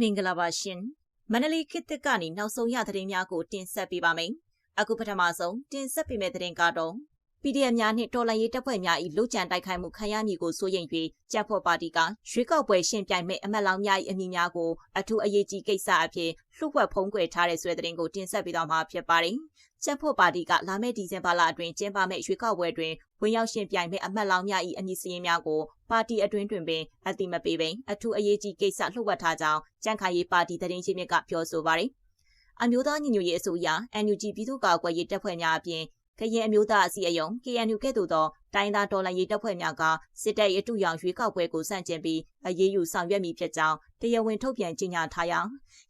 မင်္ဂလာပါရှင်မန္တလေးခေတ်သစ်ကနေနောက်ဆုံးရသတင်းများကိုတင်ဆက်ပေးပါမယ်အခုပထမဆုံးတင်ဆက်ပေးမယ့်သတင်းကတော့ PDF များနှင့်တော်လှန်ရေးတပ်ဖွဲ့များ၏လူကြံတိုက်ခိုက်မှုခံရမည်ကိုစိုးရိမ်၍ကြက်ဖို့ပါတီကရွေးကောက်ပွဲရှင်ပြိုင်မဲ့အမတ်လောင်များ၏အမည်များကိုအထူးအရေးကြီးကိစ္စအဖြစ်လှုပ်ဝက်ဖုံးကွယ်ထားတဲ့ဆွဲသတင်းကိုတင်ဆက်ပေးသွားမှာဖြစ်ပါတယ်။ကြက်ဖို့ပါတီကလာမယ့်ဒီဇင်ဘာလအတွင်းကျင်းပမယ့်ရွေးကောက်ပွဲတွင်ဝင်ရောက်ရှင်ပြိုင်မဲ့အမတ်လောင်များ၏အမည်စရင်းများကိုပါတီအတွင်းတွင်ပင်အတိမပေးပင်အထူးအရေးကြီးကိစ္စလှုပ်ဝက်ထားကြောင်းကြံ့ခိုင်ရေးပါတီသတင်းချင်းမြစ်ကပြောဆိုပါတယ်။အမျိုးသားညီညွတ်ရေးအစိုးရ NUG ပြည်သူ့ကာကွယ်ရေးတပ်ဖွဲ့များအပြင် ကရင်အမျိုးသားအစည်းအရုံး KNU ကဲ့သို့သောတိုင်းသားတော်လှန်ရေးတပ်ဖွဲ့များကစစ်တပ်ရဲ့အတူရောင်ရွေးကောက်ပွဲကိုစန့်ကျင်ပြီးအရေးယူဆောင်ရွက်မိဖြစ်ကြောင်းတရားဝင်ထုတ်ပြန်ကြေညာထားရာ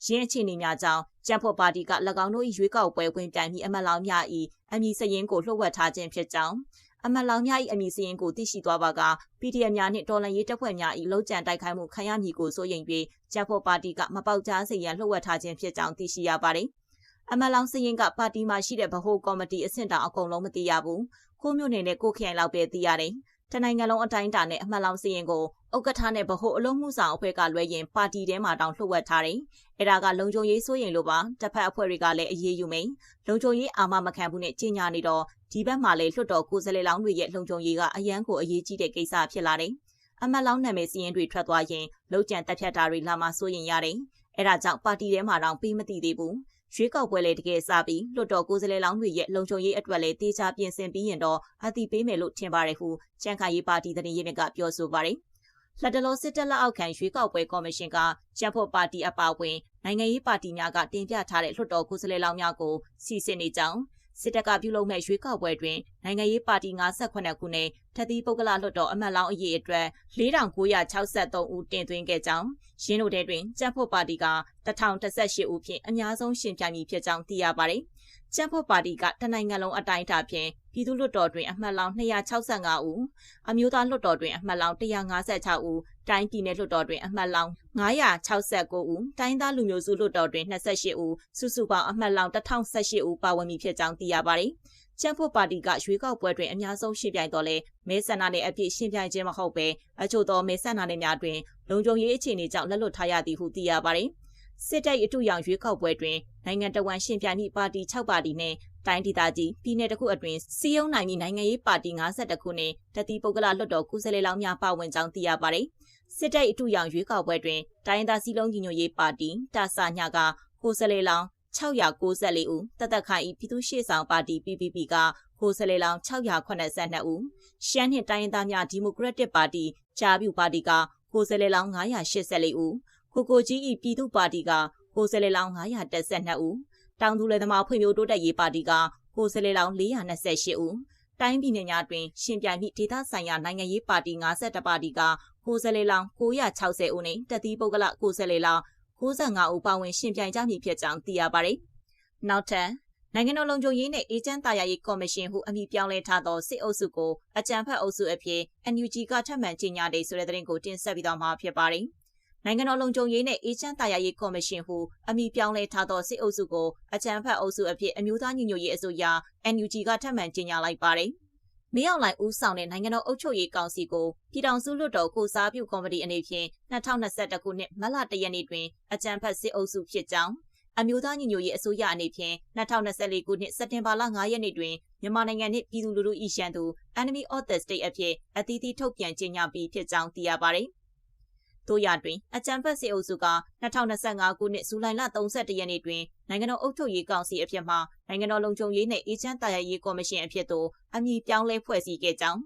ရင်းအခြေအနေများကြောင့်ကြံ့ဖို့ပါတီက၎င်းတို့၏ရွေးကောက်ပွဲဝင်ပြိုင်ပြီးအမတ်လောင်များ၏အမည်စရင်ကိုလှုပ်ဝက်ထားခြင်းဖြစ်ကြောင်းအမတ်လောင်များ၏အမည်စရင်ကိုသိရှိသွားပါက PDF များနှင့်တော်လှန်ရေးတပ်ဖွဲ့များ၏လုံခြံတိုက်ခိုက်မှုခံရမည်ကိုစိုးရိမ်ပြီးကြံ့ဖို့ပါတီကမပေါက်ကြားစေရန်လှုပ်ဝက်ထားခြင်းဖြစ်ကြောင်းသိရှိရပါသည် အမလောင်စရင်ကပါတီမှာရှိတဲ့ဗဟိုကော်မတီအဆင့်တောင်အကုန်လုံးမသိရဘူး။ကိုမျိုးနေနဲ့ကိုခိုင်လောက်ပဲသိရတယ်။တနိုင်ငံလုံးအတိုင်းအတာနဲ့အမလောင်စရင်ကိုဥက္ကဋ္ဌနဲ့ဗဟိုအလုံးမှုဆောင်အဖွဲ့ကလွဲရင်ပါတီထဲမှာတောင်လှုပ်ဝက်ထားတယ်။အဲဒါကလုံခြုံရေးစိုးရင်လို့ပါ။တစ်ဖက်အဖွဲ့တွေကလည်းအရေးယူမိန်။လုံခြုံရေးအာမမခံဘူးနဲ့ကြီးညာနေတော့ဒီဘက်မှာလည်းလွှတ်တော်ကိုယ်စားလှယ်လောင်းတွေရဲ့လုံခြုံရေးကအရန်ကိုအရေးကြီးတဲ့ကိစ္စဖြစ်လာတယ်။အမလောင်နာမည်စရင်တွေထွက်သွားရင်လုံခြံတက်ဖြတ်တာတွေလာမှစိုးရင်ရတယ်။အဲဒါကြောင့်ပါတီထဲမှာတောင်ပြီးမသိသေးဘူး။ ရွေးကောက်ပွဲလေတကယ်စပြီးလွှတ်တော်ကိုယ်စားလှယ်လောင်းတွေရဲ့လုံခြုံရေးအတွက်လည်းတေချာပြင်ဆင်ပြီးရင်တော့အတိပေးမယ်လို့ထင်ပါတယ်ဟုချန်ခိုင်ရေးပါတီသတင်းရင်းမြစ်ကပြောဆိုပါတယ်။လက်တလောစစ်တပ်လက်အောက်ခံရွေးကောက်ပွဲကော်မရှင်ကကျန်းဖို့ပါတီအပါအဝင်နိုင်ငံရေးပါတီများကတင်ပြထားတဲ့လွှတ်တော်ကိုယ်စားလှယ်လောင်းများကိုစီစစ်နေကြောင်း စစ်တပ်ကပြုလုပ်မဲ့ရွေးကောက်ပွဲတွင်နိုင်ငံရေးပါတီ58ခုနဲ့ထပ်သီးပုဂ္ဂလလွှတ်တော်အမတ်လောင်းအရေးအတွက်4963ဦးတင်သွင်းခဲ့ကြောင်းရင်းတို့တဲတွင်ကြက်ဖို့ပါတီက1018ဦးဖြင့်အများဆုံးရှင်ပြိုင်မည်ဖြစ်ကြောင်းသိရပါတယ်။ကြက်ဖို့ပါတီကတနိုင်ငံလုံးအတိုင်းအတာဖြင့် ပြည်သူ့လွှတ်တော်တွင်အမှတ်လောင်း265ဦးအမျိုးသားလွှတ်တော်တွင်အမှတ်လောင်း156ဦးတိုင်းပြည်နယ်လွှတ်တော်တွင်အမှတ်လောင်း969ဦးတိုင်းသားလူမျိုးစုလွှတ်တော်တွင်28ဦးစုစုပေါင်းအမှတ်လောင်း1018ဦးပါဝင်မည်ဖြစ်ကြောင်းသိရပါတယ်။ချမ်ဖို့ပါတီကရွေးကောက်ပွဲတွင်အများဆုံးရှင်ပြိုင်တော်လဲမဲဆန္ဒနယ်အပြည့်ရှင်ပြိုင်ခြင်းမဟုတ်ပဲအချို့သောမဲဆန္ဒနယ်များတွင်လုံခြုံရေးအခြေအနေကြောင့်လက်လွတ်ထားရသည်ဟုသိရပါတယ်။စစ်တပ်အတူရောင်ရွေးကောက်ပွဲတွင်နိုင်ငံတော်ဝန်ရှင်ပြိုင်မိပါတီ6ပါတီနှင့် တိုင်းဒေသကြီးပြည်내တစ်ခုအတွင်းစီယုံနိုင်မည့်နိုင်ငံရေးပါတီ52ခုနှင့်တတိပုဂ္ဂလလွှတ်တော်ကုစလေလောင်းများပါဝင်ကြောင်းသိရပါတယ်။စစ်တပ်အတူရောင်ရွေးကောက်ပွဲတွင်တိုင်းဒေသစီလုံးညီညွတ်ရေးပါတီတာဆာညကကိုစလေလောင်း694ဦးတသက်ခိုင်ဤပြည်သူ့ရှေ့ဆောင်ပါတီ PPP ကကိုစလေလောင်း682ဦးရှမ်းနှင့်တိုင်းရင်းသားများဒီမိုကရက်တစ်ပါတီဂျာပြူပါတီကကိုစလေလောင်း984ဦးကိုကိုကြီးဤပြည်သူ့ပါတီကကိုစလေလောင်း912ဦး တောင်သူလယ်သမားဖွံ့ဖြိုးတိုးတက်ရေးပါတီကကိုစလေလောင်း428ဦးတိုင်းပြည်နယ်များတွင်ရှင်ပြိုင်မိဒေသဆိုင်ရာနိုင်ငံရေးပါတီ52ပါတီကကိုစလေလောင်း960ဦးနှင့်တတိပုဂ္ဂလကိုစလေလောင်း65ဦးပါဝင်ရှင်ပြိုင်ကြမည်ဖြစ်ကြောင်းသိရပါတယ်။နောက်ထပ်နိုင်ငံတော်လုံခြုံရေးနဲ့အေဂျင့်တာယာရေးကော်မရှင်ဟုအမည်ပြောင်းလဲထားသောစစ်အုပ်စုကိုအကြံဖက်အုပ်စုအဖြစ် NUG ကထပ်မံကြေညာတဲ့ဆိုတဲ့သတင်းကိုတင်ဆက်ပြီးတော့မှာဖြစ်ပါတယ်။ နိုင်ငံတော်လုံခြုံရေးနဲ့အေဂျင့်တာယာရေးကော်မရှင်ဟုအမည်ပြောင်းလဲထားသောစစ်အုပ်စုကိုအကြံဖက်အုပ်စုအဖြစ်အမျိုးသားညီညွတ်ရေးအစိုးရ NUG ကထပ်မံကြေညာလိုက်ပါတယ်။မင်းအောင်လှိုင်ဦးဆောင်တဲ့နိုင်ငံတော်အုပ်ချုပ်ရေးကောင်စီကိုပြည်ထောင်စုလွှတ်တော်ကိုစားပြုကော်မတီအနေဖြင့်2021ခုနှစ်မတ်လ1ရက်နေ့တွင်အကြံဖတ်စစ်အုပ်စုဖြစ်ကြောင်းအမျိုးသားညီညွတ်ရေးအစိုးရအနေဖြင့်2024ခုနှစ်စက်တင်ဘာလ9ရက်နေ့တွင်မြန်မာနိုင်ငံနှင့်ပြည်သူလူထု၏ရှမ်းသူ Enemy of the State အဖြစ်အသီးသီးထုတ်ပြန်ကြေညာပြီးဖြစ်ကြောင်းသိရပါသည် တို့ရတွင်အကြံဖက်စစ်အုပ်စုက2025ခုနှစ်ဇူလိုင်လ31ရက်နေ့တွင်နိုင်ငံတော်အုပ်ချုပ်ရေးကောင်စီအဖြစ်မှနိုင်ငံတော်လုံခြုံရေးနှင့်အေဂျင့်တာယာရေးကော်မရှင်အဖြစ်သို့အမည်ပြောင်းလဲဖွဲ့စည်းခဲ့ကြောင်း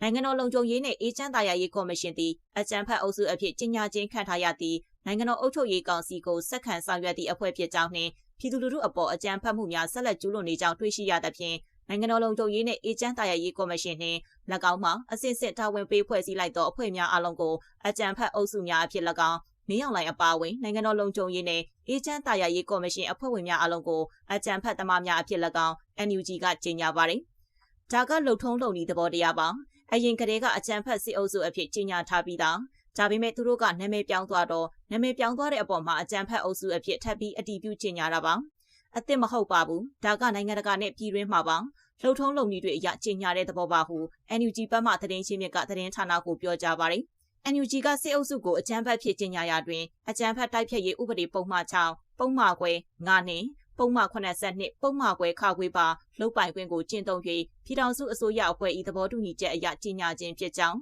နိုင်ငံတော်လုံခြုံရေးနှင့်အေဂျင့်တာယာရေးကော်မရှင်သည်အကြံဖက်အုပ်စုအဖြစ်ကြီးညာခြင်းခံထားရသည့်နိုင်ငံတော်အုပ်ချုပ်ရေးကောင်စီကိုစက္ကန့်ဆောင်ရွက်သည့်အဖွဲ့ဖြစ်ကြောင်းနှင့်ပြည်သူလူထုအပေါ်အကြံဖက်မှုများဆက်လက်ကျူးလွန်နေကြောင်းတွေ့ရှိရသဖြင့်နိုင်ငံတော်လုံခြုံရေးနှင့်အေဂျင့်တာယာရေးကော်မရှင်နှင့်၎ င်းမှအစစ်စစ်တာဝန်ပေးဖွဲ့စည်းလိုက်သောအဖွဲ့များအလုံးကိုအကြံဖက်အုပ်စုများအဖြစ်၎င်းမင်းအောင်လှိုင်အပါအဝင်နိုင်ငံတော်လုံခြုံရေးနဲ့အေဂျင့်တာယာရေးကော်မရှင်အဖွဲ့ဝင်များအလုံးကိုအကြံဖက်သမားများအဖြစ်၎င်း NUG ကကြေညာပါတယ်။ဒါကလှုပ်ထုံးလုံနည်းသဘောတရားပါ။အရင်ကတည်းကအကြံဖက်စစ်အုပ်စုအဖြစ်ကြေညာထားပြီးသား။ဒါပေမဲ့သူတို့ကနာမည်ပြောင်းသွားတော့နာမည်ပြောင်းသွားတဲ့အပေါ်မှာအကြံဖက်အုပ်စုအဖြစ်ထပ်ပြီးအတည်ပြုကြေညာတာပါ။အစ်စ်မဟုတ်ပါဘူး။ဒါကနိုင်ငံတကာနဲ့ပြည်တွင်းမှာပါ။ လှုပ်ထုံးလုံနည်းတွေအရကြေညာတဲ့သဘောပါဟု NUG ဘက်မှသတင်းချင်းမြစ်ကသတင်းဌာနကိုပြောကြားပါတယ်။ NUG ကစစ်အုပ်စုကိုအကြမ်းဖက်ဖြစ်ကြီးညာရာတွင်အကြမ်းဖက်တိုက်ဖျက်ရေးဥပဒေပုံမှန်6ပုံမှန်ခွဲ9နှင့်ပုံမှန်82ပုံမှန်ခွဲခါခွေပါလုတ်ပိုင်ခွင့်ကိုကျင့်သုံး၍ပြည်ထောင်စုအစိုးရအဖွဲ့၏သဘောတူညီချက်အရကြီးညာခြင်းဖြစ်ကြောင်း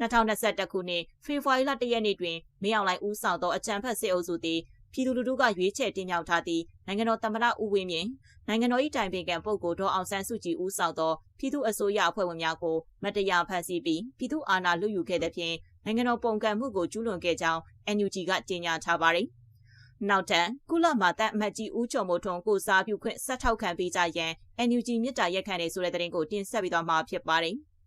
2021ခုနှစ်ဖေဖော်ဝါရီလ1ရက်နေ့တွင်မင်းအောင်လှိုင်ဦးဆောင်သောအကြံဖက်စစ်အုပ်စုသည် ပြည်သူလူထုကရွေးချယ်တင်မြှောက်ထားသည့်နိုင်ငံတော်သမ္မတဦးဝင်းမြင့်နိုင်ငံတော်၏တိုင်ပင်ခံပုဂ္ဂိုလ်ဒေါ်အောင်ဆန်းစုကြည်ဦးဆောင်သောပြည်သူ့အစိုးရအဖွဲ့ဝင်များကိုမတရားဖန်ဆီးပြီးပြည်သူ့အာဏာလုယူခဲ့တဲ့ဖြင့်နိုင်ငံတော်ပုံကံမှုကိုကျူးလွန်ခဲ့ကြောင်း NUG ကကြေညာထားပါတယ်။နောက်ထပ်ကုလမာတပ်အမတ်ကြီးဦးကျော်မိုးထွန်းကိုစားပြုခွင့်ဆက်ထောက်ခံပေးကြရန် NUG မြစ်တာရက်ခံနေဆိုတဲ့တဲ့ရင်ကိုတင်ဆက်ပြီးတော့မှာဖြစ်ပါတယ်။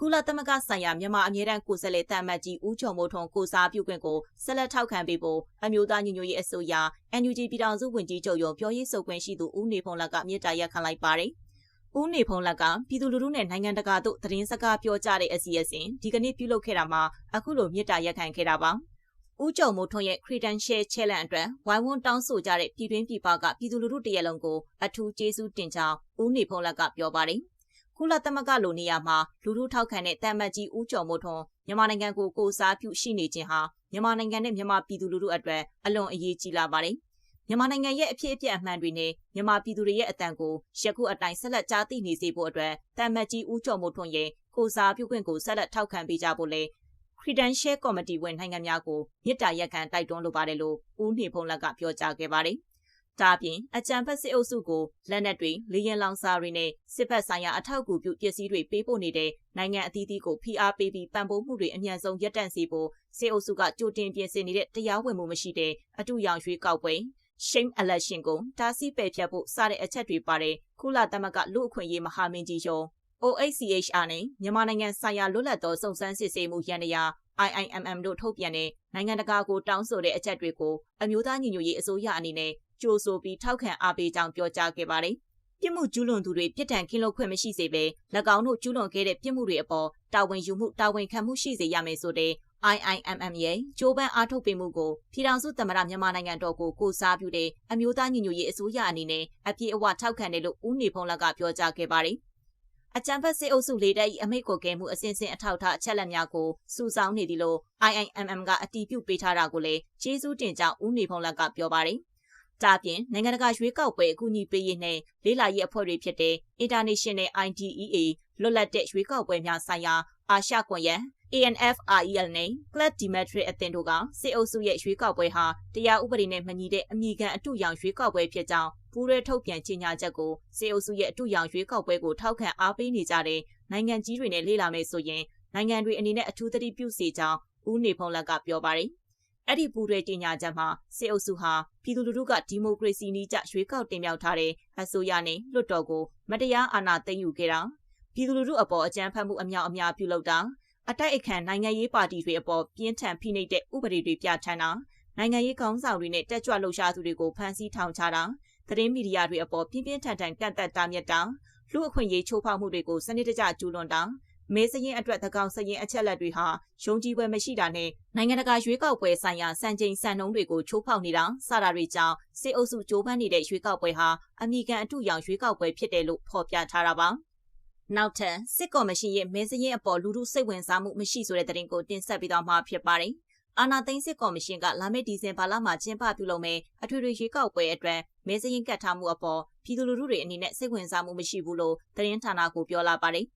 ကုလသမဂ္ဂဆိုင်ရာမြန်မာအမြဲတမ်းကိုယ်စားလှယ်တမတ်ကြီးဦးကျော်မိုးထွန်းကိုစားပြုခွင့်ကိုဆက်လက်ထောက်ခံပေးဖို့အမျိုးသားညီညွတ်ရေးအစိုးရ NUG ပြည်ထောင်စုဝန်ကြီးချုပ်ရုံးပြောရေးဆိုခွင့်ရှိသူဦးနေဖုံးလက်ကမြေတားရက်ခံလိုက်ပါတယ်။ဦးနေဖုံးလက်ကပြည်သူလူထုနဲ့နိုင်ငံတကာတို့သတင်းစကားပြောကြတဲ့အစီအစဉ်ဒီကနေ့ပြုလုပ်ခဲ့တာမှာအခုလိုမြေတားရက်ခံခဲ့တာပါ။ဦးကျော်မိုးထွန်းရဲ့ credential challenge အတွက်ဝိုင်းဝန်းတောင်းဆိုကြတဲ့ပြည်တွင်းပြည်ပကပြည်သူလူထုတရက်လုံးကိုအထူးကျေးဇူးတင်ကြောင်းဦးနေဖုံးလက်ကပြောပါတယ်။ ကုလသမဂ္ဂလိုနေရာမှာလူထုထောက်ခံတဲ့တမတ်ကြီးဦးကျော်မိုးထွန်းမြန်မာနိုင်ငံကိုကိုစားပြုရှိနေခြင်းဟာမြန်မာနိုင်ငံနဲ့မြန်မာပြည်သူလူထုအတွက်အလွန်အရေးကြီးလာပါတယ်။မြန်မာနိုင်ငံရဲ့အဖြစ်အပျက်အမှန်တွေနဲ့မြန်မာပြည်သူတွေရဲ့အတန်ကိုယခုအတိုင်းဆက်လက်ကြားသိနေစေဖို့အတွက်တမတ်ကြီးဦးကျော်မိုးထွန်းရဲ့ကိုစားပြုခွင့်ကိုဆက်လက်ထောက်ခံပေးကြဖို့လဲ Credential Committee ဝင်နိုင်ငံများကိုမြစ်တာရက်ခံတိုက်တွန်းလိုပါတယ်လို့ဦးနေဖုံးလက်ကပြောကြားခဲ့ပါတယ်။ ဒါအပြင်အကြံဖက်စစ်အုပ်စုကိုလက်နက်တွေလေရင်လောင်စာတွေနဲ့စစ်ဖက်ဆိုင်ရာအထောက်အကူပြုပစ္စည်းတွေပေးပို့နေတဲ့နိုင်ငံအသီးသီးကိုဖိအားပေးပြီးပံ့ပိုးမှုတွေအမြန်ဆုံးရပ်တန့်စေဖို့စစ်အုပ်စုကကြိုတင်ပြင်ဆင်နေတဲ့တရားဝင်မှုမရှိတဲ့အတူရောင်ရွေးကောက်ပွဲ shame election ကိုတားဆီးပယ်ဖျက်ဖို့စတဲ့အချက်တွေပါတဲ့ကုလသမဂ္ဂလူ့အခွင့်အရေးမဟာမင်းကြီးရုံး OHCHR နဲ့မြန်မာနိုင်ငံဆိုင်ရာလွတ်လပ်သောစုံစမ်းစစ်ဆေးမှုရန်ရာ IIMM တို့ထုတ်ပြန်တဲ့နိုင်ငံတကာကိုတောင်းဆိုတဲ့အချက်တွေကိုအမျိုးသားညီညွတ်ရေးအစိုးရအနေနဲ့ ကြိုးဆိုပြီးထောက်ခံအားပေးကြောင်းပြောကြားခဲ့ပါတယ်။ပြစ်မှုကျူးလွန်သူတွေပြစ်ဒဏ်ကင်းလွတ်ခွင့်မရှိစေဘဲ၎င်းတို့ကျူးလွန်ခဲ့တဲ့ပြစ်မှုတွေအပေါ်တာဝန်ယူမှုတာဝန်ခံမှုရှိစေရမယ်ဆိုတဲ့ IIMM ရဲ့ဂျိုးပန်းအားထုတ်ပေးမှုကိုပြည်ထောင်စုသမ္မတမြန်မာနိုင်ငံတော်ကိုကိုစားပြုတဲ့အမျိုးသားညီညွတ်ရေးအစိုးရအနေနဲ့အပြည့်အဝထောက်ခံတယ်လို့ဦးနေဖုံးလက်ကပြောကြားခဲ့ပါတယ်။အကြံဖက်စစ်အုပ်စုလေးတပ်၏အမိတ်ကိုကဲမှုအစဉ်စဉ်အထောက်အထားအချက်လက်များကိုစုဆောင်းနေသည်လို့ IIMM ကအတည်ပြုပေးထားတာကိုလည်းကျေးဇူးတင်ကြောင်းဦးနေဖုံးလက်ကပြောပါတယ်။ ဒါပြင်နိုင်ငံတကာရွေးကောက်ပွဲအကူအညီပေးရေးနဲ့လေးလာရေးအဖွဲ့တွေဖြစ်တဲ့ International IDEA လွတ်လပ်တဲ့ရွေးကောက်ပွဲများဆိုင်ရာအာရှကွန်ရက် ANFREL နဲ့ Club Dimetri အသင်းတို့ကစစ်အုပ်စုရဲ့ရွေးကောက်ပွဲဟာတရားဥပဒေနဲ့မညီတဲ့အမိခံအတူရောင်ရွေးကောက်ပွဲဖြစ်ကြောင်းပူးရဲထုတ်ပြန်ကြေညာချက်ကိုစစ်အုပ်စုရဲ့အတူရောင်ရွေးကောက်ပွဲကိုထောက်ခံအားပေးနေကြတဲ့နိုင်ငံကြီးတွေနဲ့လေ့လာမယ်ဆိုရင်နိုင်ငံတွေအနေနဲ့အထူးသတိပြုစေကြောင်းဦးနေဖုံးလက်ကပြောပါတယ် အဲ့ဒီပူရဲတင်ညာချက်မှာစစ်အုပ်စုဟာပြည်သူလူထုကဒီမိုကရေစီနည်းကျရွေးကောက်တင်မြှောက်ထားတဲ့အစိုးရနဲ့လွှတ်တော်ကိုမတရားအာဏာသိမ်းယူခဲ့တာပြည်သူလူထုအပေါ်အကြမ်းဖက်မှုအများအများပြုလုပ်တာအတိုက်အခံနိုင်ငံရေးပါတီတွေအပေါ်ပြင်းထန်ဖိနှိပ်တဲ့ဥပဒေတွေပြဋ္ဌာန်းတာနိုင်ငံရေးကောင်းဆောင်တွေနဲ့တက်ကြွလှုပ်ရှားသူတွေကိုဖမ်းဆီးထောင်ချတာသတင်းမီဒီယာတွေအပေါ်ပြင်းပြင်းထန်ထန်ကန့်သက်တာမြတ်တာလူအခွင့်အရေးချိုးဖောက်မှုတွေကိုစနစ်တကျကျူးလွန်တာ မဲစရင်အတွက်သကောင်စရင်အချက်လက်တွေဟာယုံကြည်ပွဲမရှိတာနဲ့နိုင်ငံတကာရွေးကောက်ပွဲဆိုင်ရာစံချိန်စံနှုန်းတွေကိုချိုးဖောက်နေတာစတာတွေကြောင့်စစ်အုပ်စုကြိုးပမ်းနေတဲ့ရွေးကောက်ပွဲဟာအမိကန်အထူရောင်ရွေးကောက်ပွဲဖြစ်တယ်လို့ဖော်ပြထားတာပါနောက်ထပ်စစ်ကော်မရှင်ရဲ့မဲစရင်အပေါ်လူထုစိတ်ဝင်စားမှုမရှိဆိုတဲ့သတင်းကိုတင်ဆက်ပေးသွားမှာဖြစ်ပါတယ်အာနာသိန်းစစ်ကော်မရှင်ကလာမယ့်ဒီဇင်ဘာလမှာကျင်းပပြုလုပ်မယ်အထွေထွေရွေးကောက်ပွဲအတွက်မဲစရင်ကတ်ထားမှုအပေါ်ပြည်သူလူထုတွေအနေနဲ့စိတ်ဝင်စားမှုမရှိဘူးလို့သတင်းဌာနကပြောလာပါတယ်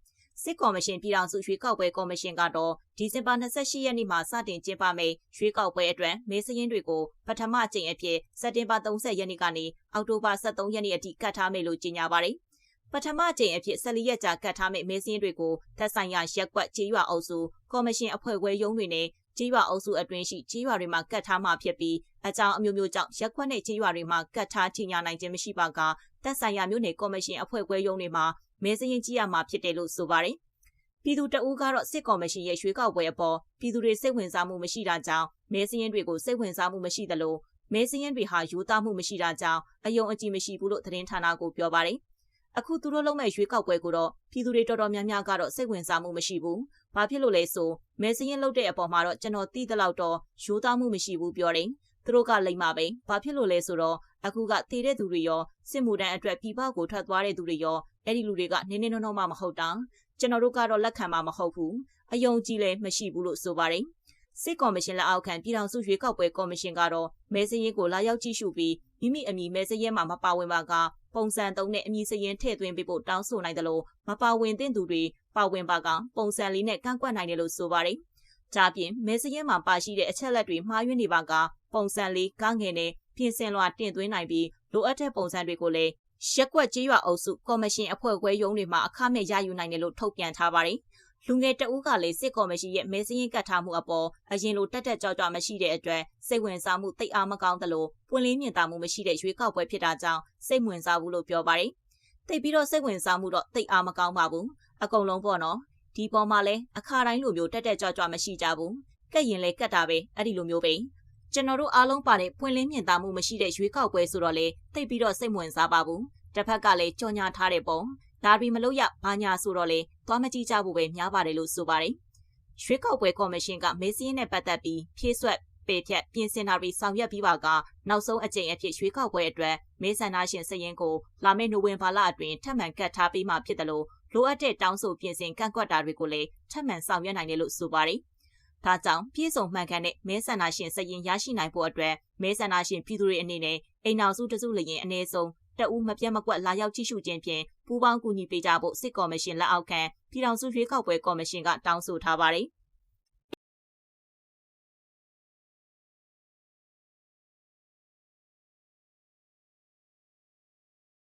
စစ်ကော်မရှင်ပြည်ထောင်စုရွေးကောက်ပွဲကော်မရှင်ကတော့ဒီဇင်ဘာ28ရက်နေ့မှာစတင်ကျင်းပမယ့်ရွေးကောက်ပွဲအတွက်မဲစရင်းတွေကိုပထမကြိမ်အဖြစ်စက်တင်ဘာ30ရက်နေ့ကနေအောက်တိုဘာ23ရက်နေ့အထိကတ်ထားမယ်လို့ကြေညာပါတယ်။ပထမကြိမ်အဖြစ်14ရက်ကြာကတ်ထားမယ့်မဲစရင်းတွေကိုသက်ဆိုင်ရာရက်ကွက်ကြေးရွာအုပ်စုကော်မရှင်အဖွဲ့ခွဲရုံးတွေနဲ့ ကြေးရွာအုပ်စုအတွင်းရှိကြေးရွာတွေမှာကတ်ထားမှာဖြစ်ပြီးအကြောင်းအမျိုးမျိုးကြောင့်ရက်ကွက်နဲ့ကြေးရွာတွေမှာကတ်ထားချိန်ညာနိုင်ခြင်းမရှိပါကသက်ဆိုင်ရာမြို့နယ်ကော်မရှင်အဖွဲ့ခွဲရုံးတွေမှာမဲစရင်ကြည့်ရမှာဖြစ်တယ်လို့ဆိုပါတယ်။ပြည်သူတအူးကတော့စစ်ကော်မရှင်ရဲ့ရွေးကောက်ပွဲအပေါ်ပြည်သူတွေစိတ်ဝင်စားမှုမရှိတာကြောင့်မဲစရင်တွေကိုစိတ်ဝင်စားမှုမရှိသလိုမဲစရင်တွေဟာယူသားမှုမရှိတာကြောင့်အယုံအကြည်မရှိဘူးလို့သတင်းဌာနကပြောပါတယ်။ အခုသူတို့လုံးမဲ့ရွေးကောက်ပွဲကိုတော့ပြည်သူတွေတော်တော်များများကတော့စိတ်ဝင်စားမှုမရှိဘူး။ဘာဖြစ်လို့လဲဆိုမဲစရင်လုပ်တဲ့အပေါ်မှာတော့ကျွန်တော်သိသလောက်တော့ယူသားမှုမရှိဘူးပြောတယ်။သူတို့ကလိမ့်မှာပဲ။ဘာဖြစ်လို့လဲဆိုတော့အခုကတည်တဲ့သူတွေရောစစ်မှုတန်းအတွက်ပြည်ပကိုထွက်သွားတဲ့သူတွေရောအဲ့ဒီလူတွေကနင်းနေနှောနှောမှမဟုတ်တာကျွန်တော်တို့ကတော့လက်ခံမှာမဟုတ်ဘူးအယုံကြည်လည်းမရှိဘူးလို့ဆိုပါတယ်။စစ်ကော်မရှင်လက်အောက်ခံပြည်ထောင်စုရွေးကောက်ပွဲကော်မရှင်ကတော့မဲစရင်ကိုလာရောက်ကြည့်ရှုပြီး မိမိအမည်မဲစရင်မှာမပါဝင်ပါကပုံစံသုံးနဲ့အမည်စရင်ထည့်သွင်းပေးဖို့တောင်းဆိုနိုင်တယ်လို့မပါဝင်သင့်သူတွေပါဝင်ပါကပုံစံလေးနဲ့ကန့်ကွက်နိုင်တယ်လို့ဆိုပါတယ်။ဒါပြင်မဲစရင်မှာပါရှိတဲ့အချက်လက်တွေမှားယွင်းနေပါကပုံစံလေးကားငယ်နဲ့ပြင်ဆင်လွှာတင်သွင်းနိုင်ပြီးလိုအပ်တဲ့ပုံစံတွေကိုလည်းရက်ကွက်ကြေးရွာအုပ်စုကော်မရှင်အဖွဲ့ခွဲရုံးတွေမှာအခမဲ့ရယူနိုင်တယ်လို့ထုတ်ပြန်ထားပါတယ်။ လူငယ်တအူးကလည်းစစ်ကော်မရှင်ရဲ့မဲစင်းကတ်ထားမှုအပေါ်အရင်လိုတက်တက်ကြွကြွမရှိတဲ့အတွက်စိတ်ဝင်စားမှုတိတ်အားမကောင်းသလိုပွင့်လင်းမြင်သာမှုမရှိတဲ့ရွေးကောက်ပွဲဖြစ်တာကြောင့်စိတ်ဝင်စားဘူးလို့ပြောပါတယ်။တိတ်ပြီးတော့စိတ်ဝင်စားမှုတော့တိတ်အားမကောင်းပါဘူး။အကုန်လုံးပေါ့နော်။ဒီပေါ်မှာလဲအခါတိုင်းလိုမျိုးတက်တက်ကြွကြွမရှိကြဘူး။ကက်ရင်လဲကတ်တာပဲအဲ့ဒီလိုမျိုးပဲ။ကျွန်တော်တို့အားလုံးပါတဲ့ပွင့်လင်းမြင်သာမှုမရှိတဲ့ရွေးကောက်ပွဲဆိုတော့လေတိတ်ပြီးတော့စိတ်ဝင်စားပါဘူးတစ်ဖက်ကလည်းကြော်ညာထားတဲ့ပုံဒါတွေမလို့ရဘာညာဆိုတော့လေ သွားမကြည့်ကြဖို့ပဲများပါတယ်လို့ဆိုပါတယ်ရွှေကောက်ပွဲကော်မရှင်ကမေးစင်းနဲ့ပတ်သက်ပြီးဖြည့်ဆွက်ပေဖြတ်ပြင်ဆင်တာတွေဆောင်ရွက်ပြီးပါကနောက်ဆုံးအကြိမ်အဖြစ်ရွှေကောက်ပွဲအတွက်မေးဆန္ဒရှင်စရင်ကိုလာမယ့်နိုဝင်ဘာလအတွင်းထပ်မံကတ်ထားပြီးမှဖြစ်တယ်လို့လိုအပ်တဲ့တောင်းဆိုပြင်ဆင်ကန့်ကွက်တာတွေကိုလည်းထပ်မံဆောင်ရွက်နိုင်တယ်လို့ဆိုပါတယ်။ဒါကြောင့်ပြည်စုံမှန်ကန်တဲ့မဲဆန္ဒရှင်စရင်ရရှိနိုင်ဖို့အတွက်မဲဆန္ဒရှင်ပြည်သူတွေအနေနဲ့အိမ်နောက်စုတစုလျင်အနည်းဆုံး တအူးမပြတ်မကွက်လာရောက်ကြည့်ရှုခြင်းဖြင့်ပူးပေါင်းကူညီပေးကြဖို့စစ်ကော်မရှင်လက်အောက်ခံပြည်ထောင်စုရွေးကောက်ပွဲကော်မရှင်ကတောင်းဆိုထားပါတယ်။